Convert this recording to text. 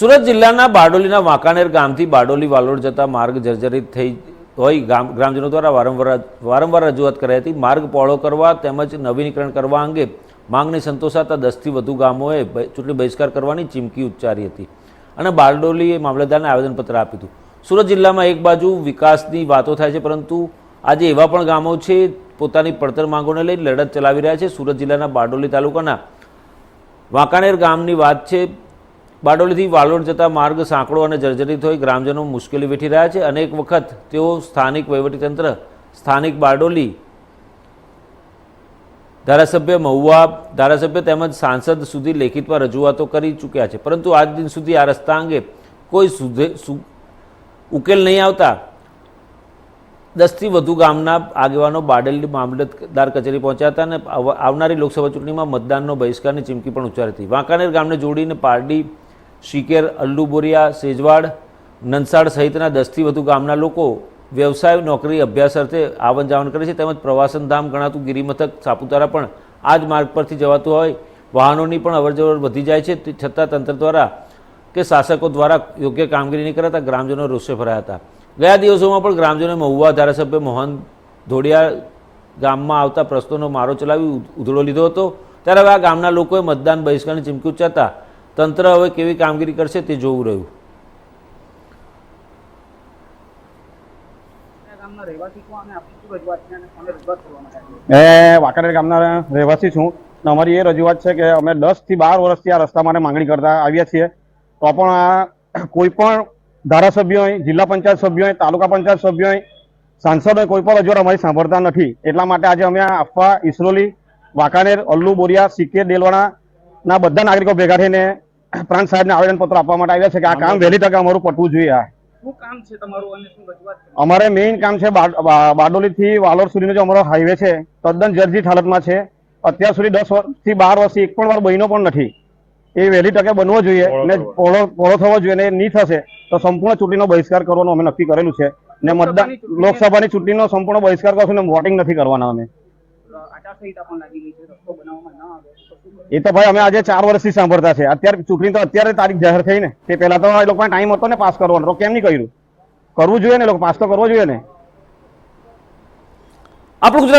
સુરત જિલ્લાના બારડોલીના વાંકાનેર ગામથી બારડોલી વાલોડ જતા માર્ગ જર્જરિત થઈ હોય. ગામ ગ્રામજનો દ્વારા વારંવાર વારંવાર રજૂઆત કરાઈ હતી. માર્ગ પહોળો કરવા તેમજ નવીનીકરણ કરવા અંગે માંગને સંતોષાતા દસથી વધુ ગામોએ ચૂંટણી બહિષ્કાર કરવાની ચીમકી ઉચ્ચારી હતી અને બારડોલીએ મામલતદારને આવેદનપત્ર આપ્યું હતું. સુરત જિલ્લામાં એક બાજુ વિકાસની વાતો થાય છે, પરંતુ આજે એવા પણ ગામો છે, પોતાની પડતર માંગોને લઈ લડત ચલાવી રહ્યા છે. સુરત જિલ્લાના બારડોલી તાલુકાના વાંકાનેર ગામની વાત છે બારડોલીથી વાલોડ જતા માર્ગ સાંકડો અને જર્જરિત હોય ગ્રામજનો મુશ્કેલી વેઠી રહ્યા છે. અનેક વખત તેઓ સ્થાનિક વહીવટીતંત્ર, સ્થાનિક બારડોલી ધારાસભ્ય મહુવા, ધારાસભ્ય તેમજ સાંસદ સુધી લેખિતમાં રજૂઆતો કરી ચૂક્યા છે. પરંતુ આજ દિન સુધી આ રસ્તા અંગે કોઈ સુધે ઉકેલ નહીં આવતા દસથી વધુ ગામના આગેવાનો બારડોલી મામલતદાર કચેરી પહોંચ્યા હતા અને આવ- આવનારી લોકસભા ચૂંટણીમાં મતદાનનો બહિષ્કારની ચીમકી પણ ઉચ્ચારી હતી. વાંકાનેર ગામને જોડીને પારડી શિકેર, અલ્લુ બોરિયા, સેજવાડ, નનસાડ સહિતના દસથી વધુ ગામના લોકો વ્યવસાય, નોકરી, અભ્યાસ અર્થે આવન જાવન કરે છે. તેમજ પ્રવાસન ધામ ગણાતું ગિરિમથક સાપુતારા પણ આ જ માર્ગ પરથી જવાતું હોય. વાહનોની પણ અવરજવર વધી જાય છે. છતાં તંત્ર દ્વારા કે શાસકો દ્વારા યોગ્ય કામગીરી નહીં કરાતા, ગ્રામજનો રોષે ભરાયા હતા. ગયા દિવસોમાં પણ ગ્રામજનોએ મહુવા ધારાસભ્ય મોહન ધોડિયા ગામમાં આવતા પ્રશ્નોનો મારો ચલાવી ઉધ- ઉધડો લીધો હતો. ત્યારે હવે આ ગામના લોકોએ મતદાન બહિષ્કારની ચીમકી ઉચ્ચારતા તંત્ર હવે કેવી કામગીરી કરશે તે જોવું રહ્યું? મેં વાંકાનેર ગામના રહેવાસી છું. અને અમારી એ રજૂઆત છે કે અમે દસથી બાર વર્ષથી આ રસ્તા માટે માંગણી કરતા આવ્યા છીએ. તો પણ આ કોઈ પણ ધારાસભ્યો હોય જિલ્લા પંચાયત સભ્યો હોય તાલુકા પંચાયત સભ્યો હોય સાંસદ હોય કોઈ પણ રજૂઆત અમારી સાંભળતા નથી. એટલા માટે આજે અમે આપવા ઇસરોલી વાંકાનેર અલ્લુ બોરિયા સિક્કેર દેલવાડા ના બધા નાગરિકો ભેગા થઈને પ્રાંત સાહેબને આવેદનપત્ર આપવા માટે આવ્યા છે કે આ કામ વહેલી તકે અમારું પટવું જોઈએ? અમારે મેઇન કામ છે બારડોલી થી વાલોડ સુધીનો જે અમારો હાઈવે છે તદ્દન જર્જી હાલતમાં છે. અત્યાર સુધી દસ વર્ષથી બાર વર્ષથી એક પણ વાર બન્યો પણ નથી. એ વહેલી તકે બનવો જોઈએ ને પહોળો પહોળો થવો જોઈએ ને નહીં થશે તો સંપૂર્ણ ચૂંટણીનો બહિષ્કાર કરવાનો અમે નક્કી કરેલું છે. ને મતદાન લોકસભાની ચૂંટણીનો સંપૂર્ણ બહિષ્કાર કરશું ને વોટિંગ નથી કરવાના અમે. આચારસંહિતા પણ લાગી છે રસ્તો બનાવવામાં ન આવે તો શું કરશો? એ તો ભાઈ અમે આજે ચાર વર્ષથી સાંભળતા છે અત્યારે ચૂંટણી તો અત્યારે તારીખ જાહેર થઈ ને. તે પહેલા તો એ લોકો ટાઈમ હતો ને પાસ કરવાનો. કેમ નહીં કર્યું? કરવું જોઈએ ને એ લોકો પાસ તો કરવો જોઈએ ને. આપણું ગુજરાત